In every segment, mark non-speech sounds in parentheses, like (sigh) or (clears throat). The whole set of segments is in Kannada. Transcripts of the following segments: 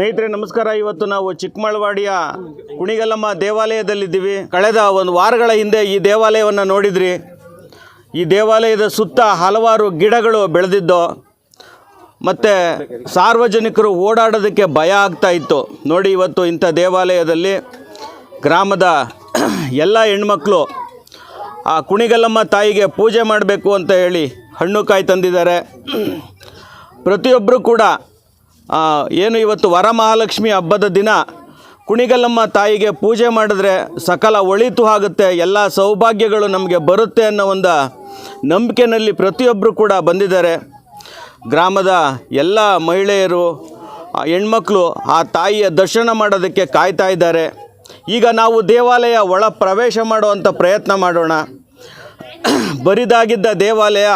ಸ್ನೇಹಿತರೆ, ನಮಸ್ಕಾರ. ಇವತ್ತು ನಾವು ಚಿಕ್ಕಮಳವಾಡಿಯ ಕುಣಿಗಲ್ಲಮ್ಮ ದೇವಾಲಯದಲ್ಲಿದ್ದೀವಿ. ಕಳೆದ ಒಂದು ವಾರಗಳ ಹಿಂದೆ ಈ ದೇವಾಲಯವನ್ನು ನೋಡಿದ್ರಿ. ಈ ದೇವಾಲಯದ ಸುತ್ತ ಹಲವಾರು ಗಿಡಗಳು ಬೆಳೆದಿದ್ದು, ಮತ್ತು ಸಾರ್ವಜನಿಕರು ಓಡಾಡೋದಕ್ಕೆ ಭಯ ಆಗ್ತಾ ಇತ್ತು. ನೋಡಿ, ಇವತ್ತು ಇಂಥ ದೇವಾಲಯದಲ್ಲಿ ಗ್ರಾಮದ (clears throat) ಎಲ್ಲ ಹೆಣ್ಮಕ್ಳು ಆ ಕುಣಿಗಲ್ಲಮ್ಮ ತಾಯಿಗೆ ಪೂಜೆ ಮಾಡಬೇಕು ಅಂತ ಹೇಳಿ ಹಣ್ಣು ಕಾಯಿ ತಂದಿದ್ದಾರೆ. (clears throat) ಪ್ರತಿಯೊಬ್ಬರು ಕೂಡ ಏನು ಇವತ್ತು ವರಮಹಾಲಕ್ಷ್ಮಿ ಹಬ್ಬದ ದಿನ? ಕುಣಿಗಲ್ಲಮ್ಮ ತಾಯಿಗೆ ಪೂಜೆ ಮಾಡಿದ್ರೆ ಸಕಲ ಒಳಿತು ಆಗುತ್ತೆ, ಎಲ್ಲ ಸೌಭಾಗ್ಯಗಳು ನಮಗೆ ಬರುತ್ತೆ ಅನ್ನೋ ಒಂದು ನಂಬಿಕೆನಲ್ಲಿ ಪ್ರತಿಯೊಬ್ಬರು ಕೂಡ ಬಂದಿದ್ದಾರೆ. ಗ್ರಾಮದ ಎಲ್ಲ ಮಹಿಳೆಯರು ಹೆಣ್ಮಕ್ಳು ಆ ತಾಯಿಯ ದರ್ಶನ ಮಾಡೋದಕ್ಕೆ ಕಾಯ್ತಾ ಇದ್ದಾರೆ. ಈಗ ನಾವು ದೇವಾಲಯ ಒಳ ಪ್ರವೇಶ ಮಾಡುವಂಥ ಪ್ರಯತ್ನ ಮಾಡೋಣ. ಬರಿದಾಗಿದ್ದ ದೇವಾಲಯ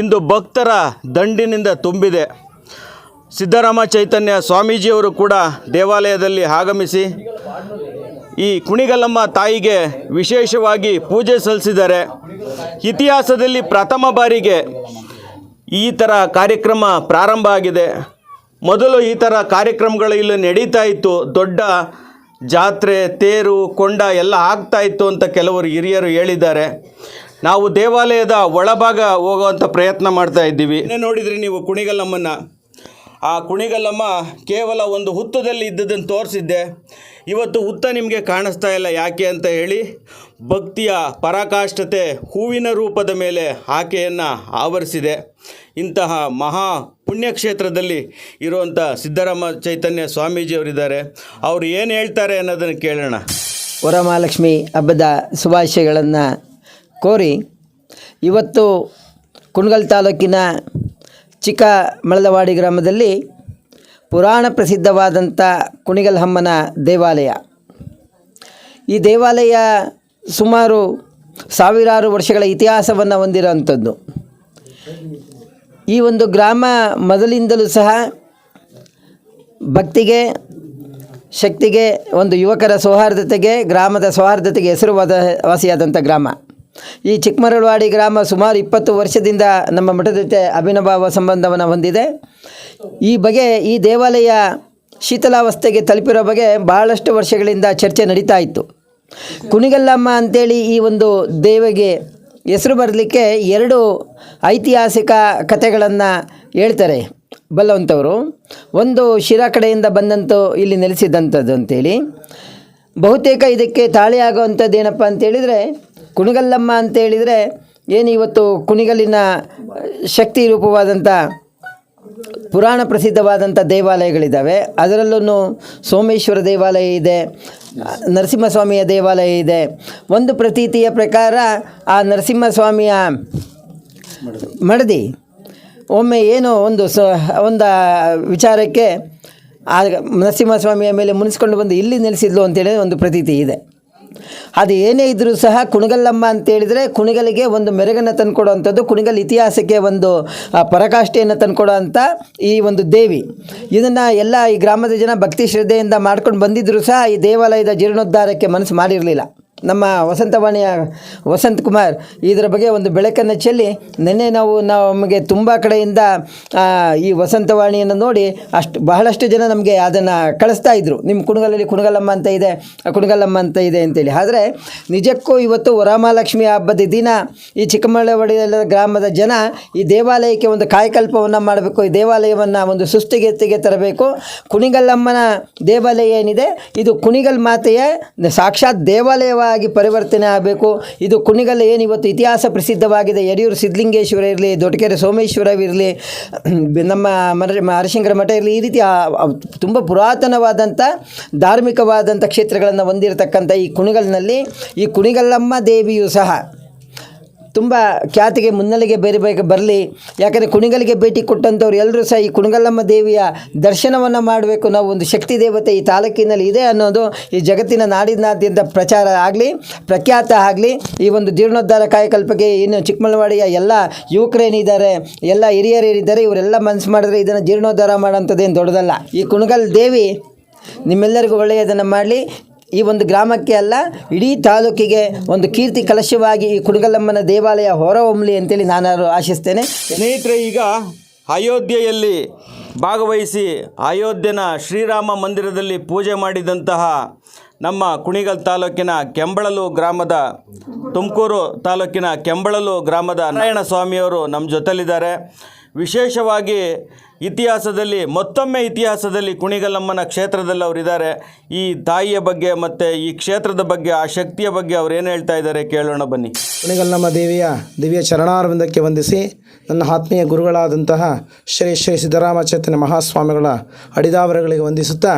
ಇಂದು ಭಕ್ತರ ದಂಡಿನಿಂದ ತುಂಬಿದೆ. ಸಿದ್ದರಾಮ ಚೈತನ್ಯ ಸ್ವಾಮೀಜಿಯವರು ಕೂಡ ದೇವಾಲಯದಲ್ಲಿ ಆಗಮಿಸಿ ಈ ಕುಣಿಗಲ್ಲಮ್ಮ ತಾಯಿಗೆ ವಿಶೇಷವಾಗಿ ಪೂಜೆ ಸಲ್ಲಿಸಿದ್ದಾರೆ. ಇತಿಹಾಸದಲ್ಲಿ ಪ್ರಥಮ ಬಾರಿಗೆ ಈ ಥರ ಕಾರ್ಯಕ್ರಮ ಪ್ರಾರಂಭ ಆಗಿದೆ. ಮೊದಲು ಈ ಥರ ಕಾರ್ಯಕ್ರಮಗಳು ಇಲ್ಲಿ ನಡೀತಾ ಇತ್ತು. ದೊಡ್ಡ ಜಾತ್ರೆ, ತೇರು, ಕೊಂಡ ಎಲ್ಲ ಆಗ್ತಾ ಇತ್ತು ಅಂತ ಕೆಲವರು ಹಿರಿಯರು ಹೇಳಿದ್ದಾರೆ. ನಾವು ದೇವಾಲಯದ ಒಳಭಾಗ ಹೋಗುವಂಥ ಪ್ರಯತ್ನ ಮಾಡ್ತಾ ಇದ್ದೀವಿ. ನೋಡಿದರೆ ನೀವು ಕುಣಿಗಲ್ಲಮ್ಮನ ಆ ಕುಣಿಗಲ್ಲಮ್ಮ ಕೇವಲ ಒಂದು ಹುತ್ತದಲ್ಲಿ ಇದ್ದದನ್ನು ತೋರಿಸಿದ್ದೆ. ಇವತ್ತು ಹುತ್ತ ನಿಮಗೆ ಕಾಣಿಸ್ತಾ ಇಲ್ಲ ಯಾಕೆ ಅಂತ ಹೇಳಿ ಭಕ್ತಿಯ ಪರಾಕಾಷ್ಠತೆ ಹೂವಿನ ರೂಪದ ಮೇಲೆ ಆಕೆಯನ್ನು ಆವರಿಸಿದೆ. ಇಂತಹ ಮಹಾ ಪುಣ್ಯಕ್ಷೇತ್ರದಲ್ಲಿ ಇರುವಂಥ ಸಿದ್ದರಾಮ ಚೈತನ್ಯ ಸ್ವಾಮೀಜಿಯವರಿದ್ದಾರೆ. ಅವರು ಏನು ಹೇಳ್ತಾರೆ ಅನ್ನೋದನ್ನು ಕೇಳೋಣ. ವರಮಹಾಲಕ್ಷ್ಮಿ ಹಬ್ಬದ ಶುಭಾಶಯಗಳನ್ನು ಕೋರಿ ಇವತ್ತು ಕುಣಗಲ್ ತಾಲೂಕಿನ ಚಿಕ್ಕ ಮಳದವಾಡಿ ಗ್ರಾಮದಲ್ಲಿ ಪುರಾಣ ಪ್ರಸಿದ್ಧವಾದಂಥ ಕುಣಿಗಲ್ಹಮ್ಮನ ದೇವಾಲಯ. ಈ ದೇವಾಲಯ ಸುಮಾರು ಸಾವಿರಾರು ವರ್ಷಗಳ ಇತಿಹಾಸವನ್ನು ಹೊಂದಿರೋವಂಥದ್ದು. ಈ ಒಂದು ಗ್ರಾಮ ಮೊದಲಿಂದಲೂ ಸಹ ಭಕ್ತಿಗೆ, ಶಕ್ತಿಗೆ, ಒಂದು ಯುವಕರ ಸೌಹಾರ್ದತೆಗೆ, ಗ್ರಾಮದ ಸೌಹಾರ್ದತೆಗೆ ಹೆಸರುವಾದ ವಾಸಿಯಾದಂಥ ಗ್ರಾಮ. ಈ ಚಿಕ್ಕಮರಳ್ವಾಡಿ ಗ್ರಾಮ ಸುಮಾರು ಇಪ್ಪತ್ತು ವರ್ಷದಿಂದ ನಮ್ಮ ಮಠದ ಜೊತೆ ಅಭಿನಭಾವ ಸಂಬಂಧವನ್ನು ಹೊಂದಿದೆ. ಈ ಬಗ್ಗೆ ಈ ದೇವಾಲಯ ಶೀತಲಾವಸ್ಥೆಗೆ ತಲುಪಿರೋ ಬಗ್ಗೆ ಭಾಳಷ್ಟು ವರ್ಷಗಳಿಂದ ಚರ್ಚೆ ನಡೀತಾ ಇತ್ತು. ಕುಣಿಗಲ್ಲಮ್ಮ ಅಂತೇಳಿ ಈ ಒಂದು ದೇವಿಗೆ ಹೆಸರು ಬರಲಿಕ್ಕೆ ಎರಡು ಐತಿಹಾಸಿಕ ಕಥೆಗಳನ್ನು ಹೇಳ್ತಾರೆ ಬಲ್ಲವಂಥವರು ಒಂದು ಶಿರಾ ಕಡೆಯಿಂದ ಬಂದಂತೂ ಇಲ್ಲಿ ನೆಲೆಸಿದಂಥದ್ದು ಅಂತೇಳಿ. ಬಹುತೇಕ ಇದಕ್ಕೆ ತಾಳಿ ಆಗೋವಂಥದ್ದು ಏನಪ್ಪ ಅಂತೇಳಿದರೆ ಕುಣಿಗಲ್ಲಮ್ಮ ಅಂತೇಳಿದರೆ ಏನು ಇವತ್ತು ಕುಣಿಗಲ್ಲಿನ ಶಕ್ತಿ ರೂಪವಾದಂಥ ಪುರಾಣ ಪ್ರಸಿದ್ಧವಾದಂಥ ದೇವಾಲಯಗಳಿದ್ದಾವೆ. ಅದರಲ್ಲೂ ಸೋಮೇಶ್ವರ ದೇವಾಲಯ ಇದೆ, ನರಸಿಂಹಸ್ವಾಮಿಯ ದೇವಾಲಯ ಇದೆ. ಒಂದು ಪ್ರತೀತಿಯ ಪ್ರಕಾರ ಆ ನರಸಿಂಹಸ್ವಾಮಿಯ ಮಡದಿ. ಒಮ್ಮೆ ಏನೋ ಒಂದು ಸ, ಒಂದು ವಿಚಾರಕ್ಕೆ ಆ ನರಸಿಂಹಸ್ವಾಮಿಯ ಮೇಲೆ ಮುನಿಸ್ಕೊಂಡು ಬಂದು ಇಲ್ಲಿ ನೆಲೆಸಿದ್ಲು ಅಂತೇಳಿ ಒಂದು ಪ್ರತೀತಿ ಇದೆ. ಅದು ಏನೇ ಇದ್ದರೂ ಸಹ ಕುಣಿಗಲ್ಲಮ್ಮ ಅಂತೇಳಿದರೆ ಕುಣಿಗಲಿಗೆ ಒಂದು ಮೆರಗನ್ನು ತಂದುಕೊಡುವಂಥದ್ದು, ಕುಣಿಗಲ್ ಇತಿಹಾಸಕ್ಕೆ ಒಂದು ಪರಕಾಷ್ಠೆಯನ್ನು ತಂದುಕೊಡೋ ತಂದುಕೊಡುವಂಥ ಈ ಒಂದು ದೇವಿ. ಇದನ್ನು ಎಲ್ಲ ಈ ಗ್ರಾಮದ ಜನ ಭಕ್ತಿ ಶ್ರದ್ಧೆಯಿಂದ ಮಾಡ್ಕೊಂಡು ಬಂದಿದ್ದರೂ ಸಹ ಈ ದೇವಾಲಯದ ಜೀರ್ಣೋದ್ಧಾರಕ್ಕೆ ಮನಸ್ಸು ಮಾಡಿರಲಿಲ್ಲ. ನಮ್ಮ ವಸಂತವಾಣಿಯ ವಸಂತ್ ಕುಮಾರ್, ಇದರ ಬಗ್ಗೆ ಒಂದು ಬೆಳಕನ್ನು ಚೆಲ್ಲಿ ನಿನ್ನೆ ನಾವು ನಮಗೆ ತುಂಬ ಕಡೆಯಿಂದ ಈ ವಸಂತವಾಣಿಯನ್ನು ನೋಡಿ ಅಷ್ಟು ಬಹಳಷ್ಟು ಜನ ನಮಗೆ ಅದನ್ನು ಕಳಿಸ್ತಾ ಇದ್ದರು ನಿಮ್ಮ ಕುಣಗಲಲ್ಲಿ ಕುಣಗಲಮ್ಮ ಅಂತ ಇದೆ ಕುಣಗಲಮ್ಮ ಅಂತ ಇದೆ ಅಂತೇಳಿ. ಆದರೆ ನಿಜಕ್ಕೂ ಇವತ್ತು ವರಮಹಾಲಕ್ಷ್ಮಿ ಹಬ್ಬದ ದಿನ ಈ ಚಿಕ್ಕಮಗಳವಾಡಿಯ ಗ್ರಾಮದ ಜನ ಈ ದೇವಾಲಯಕ್ಕೆ ಒಂದು ಕಾಯಕಲ್ಪವನ್ನು ಮಾಡಬೇಕು, ಈ ದೇವಾಲಯವನ್ನು ಒಂದು ಸುಸ್ತಿಗೆತ್ತಿಗೆ ತರಬೇಕು. ಕುಣಿಗಲ್ಲಮ್ಮನ ದೇವಾಲಯ ಏನಿದೆ, ಇದು ಕುಣಿಗಲ್ ಮಾತೆಯ ಸಾಕ್ಷಾತ್ ದೇವಾಲಯವಾಗಿ ಪರಿವರ್ತನೆ ಆಗಬೇಕು. ಇದು ಕುಣಿಗಲ್ ಏನು ಇವತ್ತು ಇತಿಹಾಸ ಪ್ರಸಿದ್ಧವಾಗಿದೆ. ಯಡಿಯೂರು ಸಿದ್ಧಲಿಂಗೇಶ್ವರ ಇರಲಿ, ದೊಡ್ಡಕೆರೆ ಸೋಮೇಶ್ವರವಿರಲಿ (clears throat) ನಮ್ಮ ಮರ ಮಠ ಇರಲಿ, ಈ ರೀತಿ ತುಂಬ ಪುರಾತನವಾದಂಥ ಧಾರ್ಮಿಕವಾದಂಥ ಕ್ಷೇತ್ರಗಳನ್ನು ಹೊಂದಿರತಕ್ಕಂಥ ಈ ಕುಣಿಗಲ್ನಲ್ಲಿ ಈ ಕುಣಿಗಲ್ಲಮ್ಮ ದೇವಿಯು ಸಹ ತುಂಬ ಖ್ಯಾತಿಗೆ ಮುನ್ನೆಲೆಗೆ ಬೇರೆ ಬೇಗ ಬರಲಿ. ಯಾಕಂದರೆ ಕುಣಿಗಲಿಗೆ ಭೇಟಿ ಕೊಟ್ಟಂಥವ್ರು ಎಲ್ಲರೂ ಸಹ ಈ ಕುಣಿಗಲ್ಲಮ್ಮ ದೇವಿಯ ದರ್ಶನವನ್ನು ಮಾಡಬೇಕು. ನಾವು ಒಂದು ಶಕ್ತಿ ದೇವತೆ ಈ ತಾಲೂಕಿನಲ್ಲಿ ಇದೆ ಅನ್ನೋದು ಈ ಜಗತ್ತಿನ ನಾಡಿನಾದ್ಯಂತ ಪ್ರಚಾರ ಆಗಲಿ, ಪ್ರಖ್ಯಾತ ಆಗಲಿ. ಈ ಒಂದು ಜೀರ್ಣೋದ್ಧಾರ ಕಾಯಕಲ್ಪಕ್ಕೆ ಇನ್ನು ಚಿಕ್ಕಮಗಳವಾಡಿಯ ಎಲ್ಲ ಯುವಕರೇನಿದ್ದಾರೆ, ಎಲ್ಲ ಹಿರಿಯರೇನಿದ್ದಾರೆ, ಇವರೆಲ್ಲ ಮನಸ್ಸು ಮಾಡಿದ್ರೆ ಇದನ್ನು ಜೀರ್ಣೋದ್ಧಾರ ಮಾಡೋಂಥದ್ದೇನು ದೊಡ್ಡದಲ್ಲ. ಈ ಕುಣಗಲ್ ದೇವಿ ನಿಮ್ಮೆಲ್ಲರಿಗೂ ಒಳ್ಳೆಯದನ್ನು ಮಾಡಲಿ. ಈ ಒಂದು ಗ್ರಾಮಕ್ಕೆ ಅಲ್ಲ, ಇಡೀ ತಾಲೂಕಿಗೆ ಒಂದು ಕೀರ್ತಿ ಕಲಶವಾಗಿ ಈ ಕುಡುಗಲಮ್ಮನ ದೇವಾಲಯ ಹೊರಹೊಮ್ಮಲಿ ಅಂತೇಳಿ ನಾನು ಆಶಿಸ್ತೇನೆ. ಸ್ನೇಹಿತರೆ, ಈಗ ಅಯೋಧ್ಯೆಯಲ್ಲಿ ಭಾಗವಹಿಸಿ ಅಯೋಧ್ಯನ ಶ್ರೀರಾಮ ಮಂದಿರದಲ್ಲಿ ಪೂಜೆ ಮಾಡಿದಂತಹ ನಮ್ಮ ಕುಣಿಗಲ್ ತಾಲೂಕಿನ ಕೆಂಬಳಲು ಗ್ರಾಮದ, ತುಮಕೂರು ತಾಲೂಕಿನ ಕೆಂಬಳಲು ಗ್ರಾಮದ ನಾರಾಯಣ ಸ್ವಾಮಿಯವರು ನಮ್ಮ ಜೊತೆಲಿದ್ದಾರೆ. ವಿಶೇಷವಾಗಿ ಇತಿಹಾಸದಲ್ಲಿ, ಮತ್ತೊಮ್ಮೆ ಇತಿಹಾಸದಲ್ಲಿ ಕುಣಿಗಲಮ್ಮನ ಕ್ಷೇತ್ರದಲ್ಲಿ ಅವರಿದ್ದಾರೆ. ಈ ತಾಯಿಯ ಬಗ್ಗೆ ಮತ್ತು ಈ ಕ್ಷೇತ್ರದ ಬಗ್ಗೆ, ಆ ಶಕ್ತಿಯ ಬಗ್ಗೆ ಅವ್ರು ಏನು ಹೇಳ್ತಾ ಇದ್ದಾರೆ ಕೇಳೋಣ ಬನ್ನಿ. ಕುಣಿಗಲ್ಲಮ್ಮ ದೇವಿಯ ದಿವ್ಯ ಚರಣಾರ್ವಿಂದಕ್ಕೆ ವಂದಿಸಿ ನನ್ನ ಆತ್ಮೀಯ ಗುರುಗಳಾದಂತಹ ಶ್ರೀ ಶ್ರೀ ಸಿದ್ದರಾಮ ಚೈತನ್ಯ ಮಹಾಸ್ವಾಮಿಗಳ ಅಡಿದಾವರಗಳಿಗೆ ವಂದಿಸುತ್ತಾ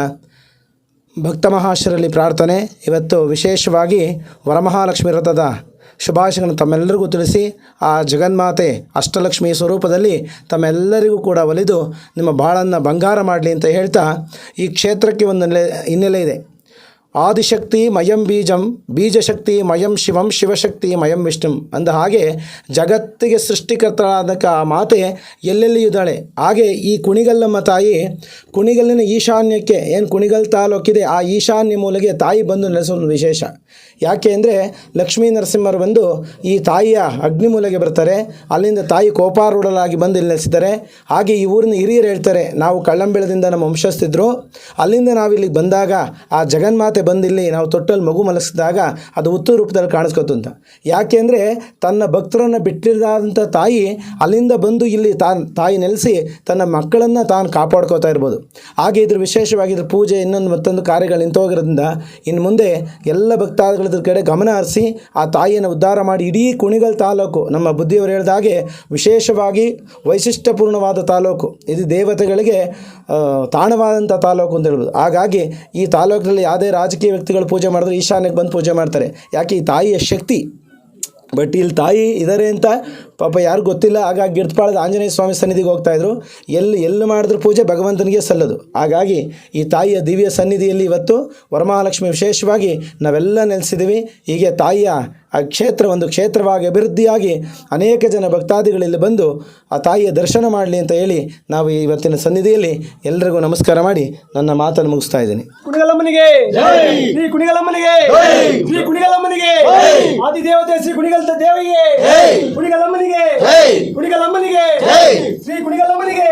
ಭಕ್ತ ಮಹಾಶರಲ್ಲಿ ಪ್ರಾರ್ಥನೆ. ಇವತ್ತು ವಿಶೇಷವಾಗಿ ವರಮಹಾಲಕ್ಷ್ಮಿ ವ್ರತದ ಶುಭಾಶಯಗಳನ್ನು ತಮ್ಮೆಲ್ಲರಿಗೂ ತಿಳಿಸಿ, ಆ ಜಗನ್ಮಾತೆ ಅಷ್ಟಲಕ್ಷ್ಮಿ ಸ್ವರೂಪದಲ್ಲಿ ತಮ್ಮೆಲ್ಲರಿಗೂ ಕೂಡ ಒಲಿದು ನಿಮ್ಮ ಬಾಳನ್ನು ಬಂಗಾರ ಮಾಡಲಿ ಅಂತ ಹೇಳ್ತಾ ಈ ಕ್ಷೇತ್ರಕ್ಕೆ ಒಂದು ನೆಲೆ ಹಿನ್ನೆಲೆ ಇದೆ. ಆದಿಶಕ್ತಿ ಮಯಂ ಬೀಜಂ, ಬೀಜಶಕ್ತಿ ಮಯಂ ಶಿವಂ, ಶಿವಶಕ್ತಿ ಮಯಂ ವಿಷ್ಣುಂ. ಅಂದ ಹಾಗೆ ಜಗತ್ತಿಗೆ ಸೃಷ್ಟಿಕರ್ತಳಾದ ಆ ಮಾತೆ ಎಲ್ಲೆಲ್ಲಿಯೂ ಇದ್ದಾಳೆ? ಹಾಗೆ ಈ ಕುಣಿಗಲ್ಲಮ್ಮ ತಾಯಿ ಕುಣಿಗಲ್ಲಿನ ಈಶಾನ್ಯಕ್ಕೆ ಏನು ಕುಣಿಗಲ್ ತಾಲೂಕಿದೆ? ಆ ಈಶಾನ್ಯ ಮೂಲೆಗೆ ತಾಯಿ ಬಂದು ನೆಲೆಸೋದು ವಿಶೇಷ. ಯಾಕೆ ಅಂದರೆ ಲಕ್ಷ್ಮೀ ನರಸಿಂಹರು ಬಂದು ಈ ತಾಯಿಯ ಅಗ್ನಿ ಮೂಲೆಗೆ ಬರ್ತಾರೆ. ಅಲ್ಲಿಂದ ತಾಯಿ ಕೋಪಾರೂಢಲಾಗಿ ಬಂದು ಇಲ್ಲಿ ನೆಲೆಸಿದ್ದಾರೆ. ಹಾಗೆ ಈ ಊರಿನ ಹಿರಿಯರು ಹೇಳ್ತಾರೆ, ನಾವು ಕಳ್ಳಂಬೆಳದಿಂದ ನಮ್ಮ ವಂಶಸ್ಥಿದ್ರು ಅಲ್ಲಿಂದ ನಾವು ಇಲ್ಲಿಗೆ ಬಂದಾಗ ಆ ಜಗನ್ಮಾತೆ ಬಂದಿಲ್ಲಿ ನಾವು ತೊಟ್ಟಲ್ಲಿ ಮಗು ಮಲಗಿಸಿದಾಗ ಅದು ಉತ್ತರ ರೂಪದಲ್ಲಿ ಕಾಣಿಸ್ಕೊತು ಅಂತ. ಯಾಕೆ ಅಂದರೆ ತನ್ನ ಭಕ್ತರನ್ನು ಬಿಟ್ಟಿರದಾದಂಥ ತಾಯಿ ಅಲ್ಲಿಂದ ಬಂದು ಇಲ್ಲಿ ತಾನು, ತಾಯಿ ನೆಲೆಸಿ ತನ್ನ ಮಕ್ಕಳನ್ನು ತಾನು ಕಾಪಾಡ್ಕೋತಾ ಇರ್ಬೋದು. ಹಾಗೆ ಇದ್ರ ವಿಶೇಷವಾಗಿ ಇದ್ರ ಪೂಜೆ, ಇನ್ನೊಂದು ಮತ್ತೊಂದು ಕಾರ್ಯಗಳು ನಿಂತೋಗಿರೋದ್ರಿಂದ ಇನ್ನು ಮುಂದೆ ಎಲ್ಲ ಭಕ್ತಾದಿಗಳ ಕಡೆ ಗಮನ ಹರಿಸಿ ಆ ತಾಯಿಯನ್ನು ಉದ್ಧಾರ ಮಾಡಿ ಇಡೀ ಕುಣಿಗಲ್ ತಾಲೂಕು, ನಮ್ಮ ಬುದ್ಧಿಯವರು ಹೇಳಿದ ಹಾಗೆ ವಿಶೇಷವಾಗಿ ವೈಶಿಷ್ಟ್ಯಪೂರ್ಣವಾದ ತಾಲೂಕು, ಇದು ದೇವತೆಗಳಿಗೆ ತಾಣವಾದಂಥ ತಾಲೂಕು ಅಂತ ಹೇಳ್ಬೋದು. ಹಾಗಾಗಿ ಈ ತಾಲೂಕಿನಲ್ಲಿ ಯಾವುದೇ ರಾಜಕೀಯ ವ್ಯಕ್ತಿಗಳು ಪೂಜೆ ಮಾಡಿದ್ರೆ ಈಶಾನ್ಯಕ್ಕೆ ಬಂದು ಪೂಜೆ ಮಾಡ್ತಾರೆ. ಯಾಕೆ? ಈ ತಾಯಿಯ ಶಕ್ತಿ. ಬಟ್ ಇಲ್ಲಿ ತಾಯಿ ಇದ್ದಾರೆ ಅಂತ ಪಾಪ ಯಾರು ಗೊತ್ತಿಲ್ಲ. ಹಾಗಾಗಿ ಗಿಡ್ಪಾಳದ ಆಂಜನೇಯ ಸ್ವಾಮಿ ಸನ್ನಿಧಿಗೆ ಹೋಗ್ತಾ ಇದ್ರು. ಎಲ್ಲಿ ಎಲ್ಲಿ ಮಾಡಿದ್ರು ಪೂಜೆ? ಭಗವಂತನಿಗೆ ಸಲ್ಲದು. ಹಾಗಾಗಿ ಈ ತಾಯಿಯ ದಿವ್ಯ ಸನ್ನಿಧಿಯಲ್ಲಿ ಇವತ್ತು ವರಮಹಾಲಕ್ಷ್ಮಿ ವಿಶೇಷವಾಗಿ ನಾವೆಲ್ಲ ನೆಲೆಸಿದ್ದೀವಿ. ಹೀಗೆ ತಾಯಿಯ ಆ ಕ್ಷೇತ್ರ ಒಂದು ಕ್ಷೇತ್ರವಾಗಿ ಅಭಿವೃದ್ಧಿಯಾಗಿ ಅನೇಕ ಜನ ಭಕ್ತಾದಿಗಳಲ್ಲಿ ಬಂದು ಆ ತಾಯಿಯ ದರ್ಶನ ಮಾಡಲಿ ಅಂತ ಹೇಳಿ ನಾವು ಇವತ್ತಿನ ಸನ್ನಿಧಿಯಲ್ಲಿ ಎಲ್ಲರಿಗೂ ನಮಸ್ಕಾರ ಮಾಡಿ ನನ್ನ ಮಾತನ್ನು ಮುಗಿಸ್ತಾ ಇದ್ದೀನಿ. ಕುಣಿಗಲಮ್ಮನಿಗೆ! ಶ್ರೀ ಕುಣಿಗಲಮ್ಮನಿಗೆ! ಶ್ರೀ ಕುಣಿಗಲಮ್ಮನಿಗೆ! ಆದಿ ದೇವತೆ ಶ್ರೀ ಕುಣಿಗಲ್ ದೇವಿಗೆ ಕುಣಿಗಲಮ್ಮನಿಗೆ! ಕುಣಿಗಲಮ್ಮನಿಗೆ! ಶ್ರೀ ಕುಣಿಗಲಮ್ಮನಿಗೆ!